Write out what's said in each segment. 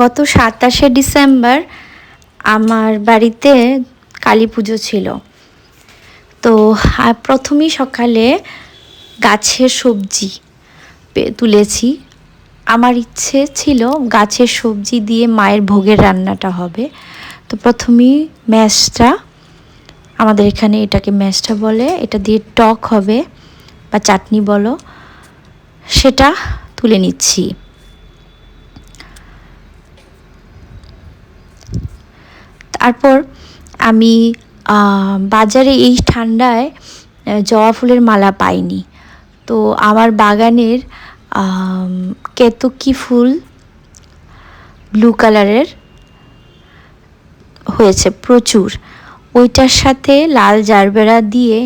গত সাতাশে ডিসেম্বর আমার বাড়িতে কালী পুজো ছিল। তো প্রথমেই সকালে গাছের সবজি তুলেছি। আমার ইচ্ছে ছিল গাছের সবজি দিয়ে মায়ের ভোগের রান্নাটা হবে। তো প্রথমেই ম্যাশটা, আমাদের এখানে এটাকে ম্যাশটা বলে, এটা দিয়ে টক হবে বা চাটনি বলো, সেটা তুলে নিচ্ছি। তারপর আমি বাজারে এই ঠান্ডায় জবা ফুলের মালা পাইনি। তো আমার বাগানের কেতকী ফুল ব্লু কালারের হয়েছে প্রচুর। ওইটার সাথে লাল জারবেরা দিয়ে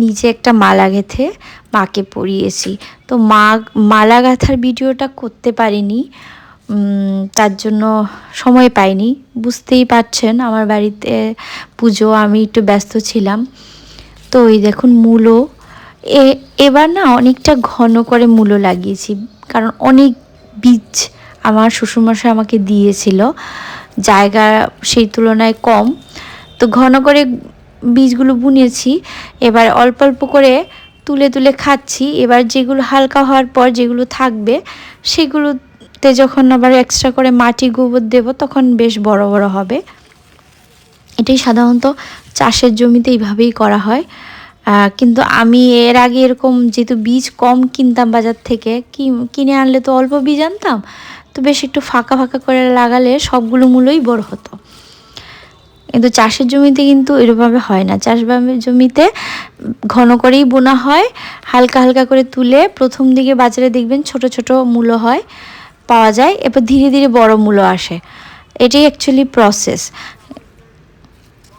নিচে একটা মালা গেঁথে মাকে পরিয়েছি। তো মা, মালা গাঁথার ভিডিওটা করতে পারিনি। তার জন্য সময় পাইনি। বুঝতেই পারছেন আমার বাড়িতে পুজো, আমি একটু ব্যস্ত ছিলাম। তো ওই দেখুন মূলো। এ, এবার না অনেকটা ঘন করে মূলো লাগিয়েছি। কারণ অনেক বীজ আমার শ্বশুরমশাই আমাকে দিয়েছিল। জায়গা সেই তুলনায় কম। তো ঘন করে বীজগুলো বুনেছি। এবার অল্প অল্প করে তুলে তুলে খাচ্ছি। এবার যেগুলো হালকা হওয়ার পর যেগুলো থাকবে সেগুলোতে যখন আবার এক্সট্রা করে মাটি গোবর দেব, তখন বেশ বড় বড় হবে। এটাই সাধারণত চাষের জমিতে এইভাবেই করা হয়। কিন্তু আমি এর আগে এরকম যেহেতু বীজ কম কিনতাম বাজার থেকে কিনে আনলে তো অল্প বীজ আনতাম, তো বেশ একটু ফাঁকা ফাঁকা করে লাগালে সবগুলো মূলই বড় হতো। কিন্তু চাষের জমিতে কিন্তু এরকমভাবে হয় না। চাষবাসের জমিতে ঘন করেই বোনা হয়, হালকা হালকা করে তুলে প্রথম দিকে বাজারে দেখবেন ছোট ছোট মূলো হয়। পাওয়া যায়, এরপর ধীরে ধীরে বড় মূলো আসে। এটাই অ্যাকচুয়ালি প্রসেস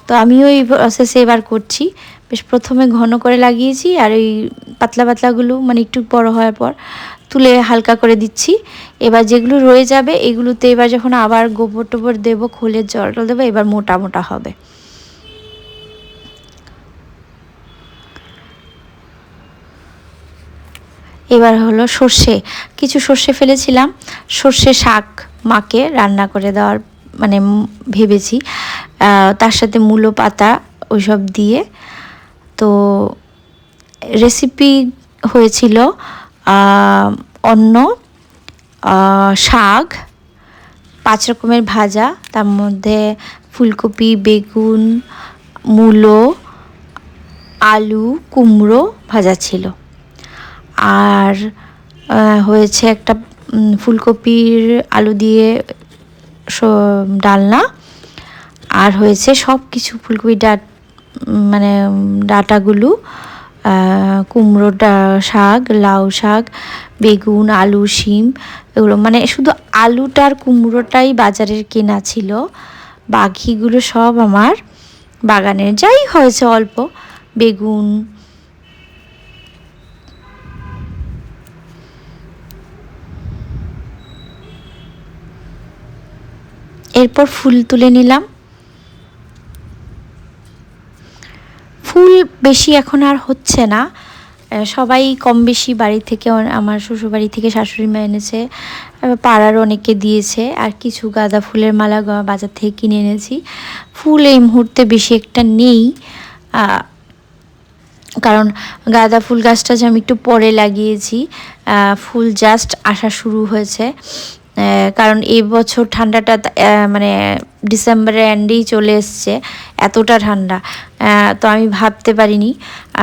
তো আমিও এই প্রসেসে এবার করছি। বেশ প্রথমে ঘন করে লাগিয়েছি আর ওই পাতলা পাতলাগুলো মানে একটু বড় হওয়ার পর তুলে হালকা করে দিচ্ছি। এবার যেগুলো রয়ে যাবে, এগুলোতে এবার যখন আবার গোবর টোবর দেবো, খোলের জল দেবো, এবার মোটা মোটা হবে। এবার হলো সর্ষে। কিছু সর্ষে ফেলেছিলাম। সর্ষে শাক মাকে রান্না করে দেওয়ার মানে ভেবেছি। তার সাথে মূলো পাতা ওইসব দিয়ে। তো রেসিপি হয়েছিল অন্ন শাক, পাঁচ রকমের ভাজা, তার মধ্যে ফুলকপি, বেগুন, মূলো, আলু, কুমড়ো ভাজা ছিল। আর হয়েছে একটা ফুলকপির আলু দিয়ে ডালনা। আর হয়েছে সব কিছু ফুলকপি ডাট মানে ডাঁটাগুলো কুমড়ো শাক, লাউ শাক, বেগুন, আলু, শিম, এগুলো মানে শুধু আলুটার কুমড়োটাই বাজারের কেনা ছিল। বাকিগুলো সব আমার বাগানের, যাই হয়েছে অল্প, বেগুন এরপর ফুল তুলে নিলাম। ফুল বেশি এখন আর হচ্ছে না। সবাই কম বেশি বাড়ি থেকে আমার শ্বশুরবাড়ি থেকে শাশুড়ি মা এনেছে পাড়ার অনেকে দিয়েছে, আর কিছু গাঁদা ফুলের মালা বাজার থেকে কিনে এনেছি। ফুল এই মুহূর্তে বেশি একটা নেই কারণ গাঁদা ফুল গাছটা যে আমি একটু পরে লাগিয়েছি ফুল জাস্ট আসা শুরু হয়েছে। কারণ এই বছর ঠান্ডাটা মানে ডিসেম্বরের এন্ডেই চলে এসছে, এতটা ঠান্ডা। তো আমি ভাবতে পারিনি।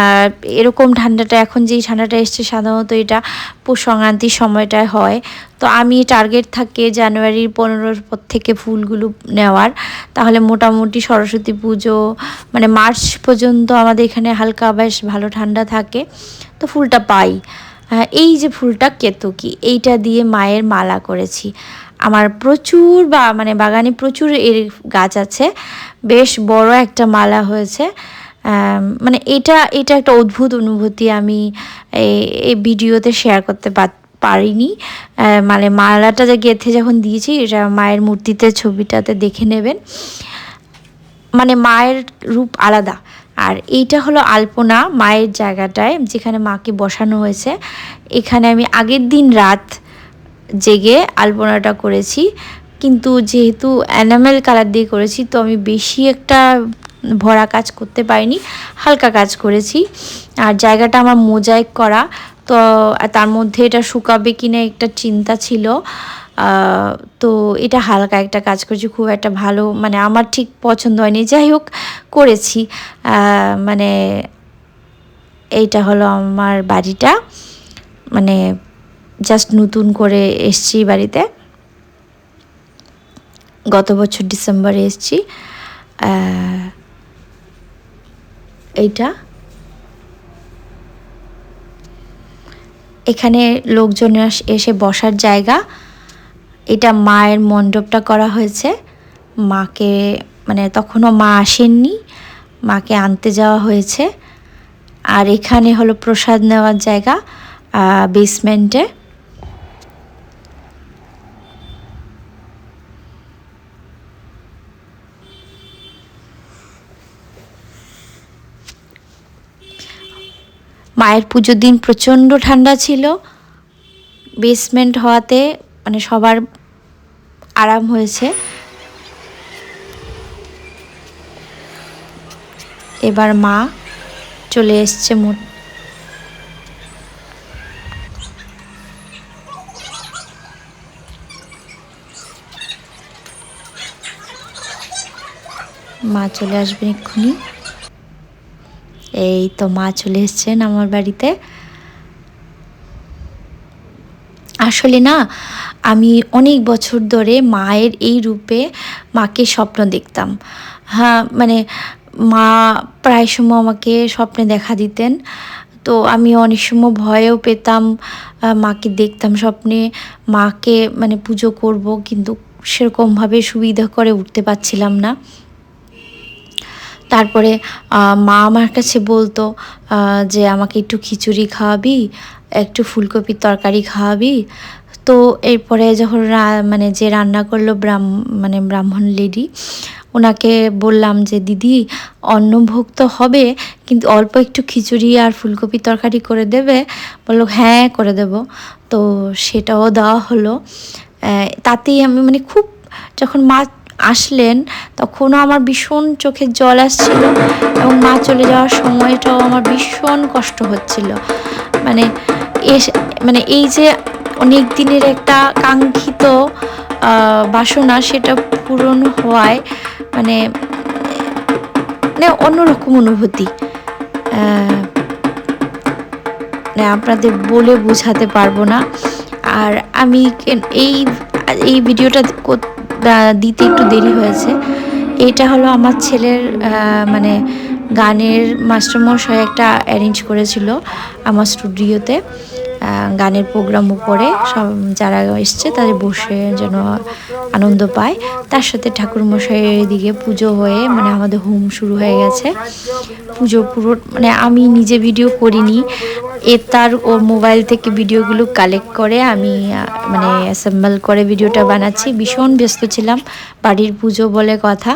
আর এরকম ঠান্ডাটা, এখন যেই ঠান্ডাটা এসছে সাধারণত এটা পৌষ সংক্রান্তির সময়টায় হয়। তো আমি টার্গেট থাকে জানুয়ারির পনেরোর পর থেকে ফুলগুলো নেওয়ার। তাহলে মোটামুটি সরস্বতী পুজো মানে মার্চ পর্যন্ত আমাদের এখানে হালকা বেশ ভালো ঠান্ডা থাকে। তো ফুলটা পাই। এই যে ফুলটা কেতকি, এইটা দিয়ে মায়ের মালা করেছি। আমার প্রচুর বা মানে বাগানে প্রচুর এর গাছ আছে, বেশ বড় একটা মালা হয়েছে। মানে এটা এটা একটা অদ্ভুত অনুভূতি আমি এই- ভিডিওতে শেয়ার করতে পার- পারিনি। মানে মালাটা যে গেঁথে যখন দিয়েছি, এটা মায়ের মূর্তিতে ছবিটাতে দেখে নেবেন। মানে মায়ের রূপ আলাদা। আর এইটা হলো আলপনা মায়ের জায়গাটায় যেখানে মাকে বসানো হয়েছে। এখানে আমি আগের দিন রাত জেগে আলপনাটা করেছি। কিন্তু যেহেতু অ্যানামেল কালার দিয়ে করেছি, তো আমি বেশি একটা ভরা কাজ করতে পারিনি, হালকা কাজ করেছি। আর জায়গাটা আমার মোজাইক করা, তো তার মধ্যে এটা শুকাবে কিনা একটা চিন্তা ছিল। তো এটা হালকা একটা কাজ করেছি, খুব একটা ভালো মানে আমার ঠিক পছন্দ হয়নি। যাই হোক, করেছি। মানে এইটা হলো আমার বাড়িটা। মানে জাস্ট নতুন করে এসছি বাড়িতে। গত বছর ডিসেম্বরে এসছি। এইটা। এখানে লোকজন এসে বসার জায়গা। এটা মায়ের মণ্ডপটা করা হয়েছে। মাকে মানে তখনও মা আসেননি। মাকে আনতে যাওয়া হয়েছে। আর এখানে হলো প্রসাদ নেওয়ার জায়গা বেসমেন্টে মায়ের পুজোর দিন প্রচণ্ড ঠান্ডা ছিল। বেসমেন্ট হওয়াতে মানে সবার আরাম হয়েছে। এবার মা চলে এসছে মোট মা চলে আসবেন এক্ষুনি। এই তো মা চলে এসছেন আমার বাড়িতে। আসলে না আমি অনেক বছর ধরে মায়ের এই রূপে মাকে স্বপ্ন দেখতাম। হ্যাঁ মানে মা প্রায় সময় আমাকে স্বপ্নে দেখা দিতেন। তো আমি অনেক সময় ভয়ও পেতাম মাকে দেখতাম স্বপ্নে। মাকে মানে পুজো করব, কিন্তু সেরকমভাবে সুবিধা করে উঠতে পারছিলাম না। তারপরে মা আমার কাছে বলতো যে আমাকে একটু খিচুড়ি খাওয়াবি, একটু ফুলকপির তরকারি খাওয়াবি তো এরপরে যখন মানে যে রান্না করল ব্রাহ্ম মানে ব্রাহ্মণ লেডি ওনাকে বললাম যে, দিদি, অন্নভোগ তো হবে, কিন্তু অল্প একটু খিচুড়ি আর ফুলকপি তরকারি করে দেবে। বলল হ্যাঁ করে দেব। তো সেটাও দেওয়া হলো। তাতেই আমি মানে খুব যখন মা আসলেন, তখনও আমার ভীষণ চোখের জল আসছিল এবং মা চলে যাওয়ার সময়টাও আমার ভীষণ কষ্ট হচ্ছিল। মানে এস মানে এই যে অনেক দিনের একটা কাঙ্ক্ষিত বাসনা সেটা পূরণ হওয়ায় মানে মানে অন্যরকম অনুভূতি। আপনাদের বলে বোঝাতে পারব না। আর আমি এই এই ভিডিওটা দিতে একটু দেরি হয়েছে। এটা হলো আমার ছেলের মানে গানের মাস্টারমশাই একটা অ্যারেঞ্জ করেছিল আমার স্টুডিওতে গানের প্রোগ্রাম উপরে সব যারা এসছে তাদের বসে যেন আনন্দ পায়। তার সাথে ঠাকুরমশাইয়ের দিকে পুজো হয়ে মানে আমাদের হোম শুরু হয়ে গেছে। পুজো পুরো মানে আমি নিজে ভিডিও করিনি, এ তার ওর মোবাইল থেকে ভিডিওগুলো কালেক্ট করে আমি মানে অ্যাসেম্বল করে ভিডিওটা বানাচ্ছি। ভীষণ ব্যস্ত ছিলাম, বাড়ির পুজো বলে কথা।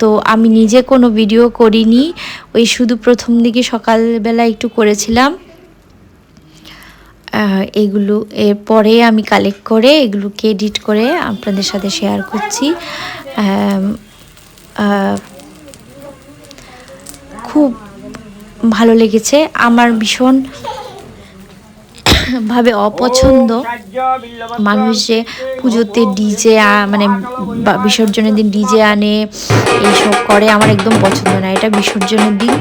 তো আমি নিজে কোনো ভিডিও করিনি, ওই শুধু প্রথম দিকে সকালবেলা একটু করেছিলাম। এগুলো, এরপরে আমি কালেক্ট করে এগুলোকে এডিট করে আপনাদের সাথে শেয়ার করছি। খুব ভালো লেগেছে। আমার ভীষণ ভাবে অপছন্দ। মানুষ যে পুজোতে ডিজে মানে বিসর্জনের দিন ডিজে আনে, এইসব করে, আমার একদম পছন্দ না। এটা বিসর্জনের দিন।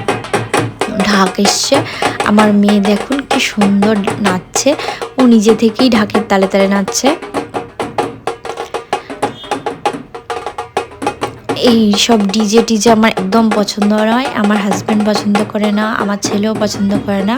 ঢাক এসছে আমার মেয়ে দেখুন কি সুন্দর নাচছে। ও নিজে থেকেই ঢাকের তালে তালে নাচছে। এই সব ডিজে টিজে আমার একদম পছন্দ নয়। আমার হাজব্যান্ড পছন্দ করে না, আমার ছেলেও পছন্দ করে না।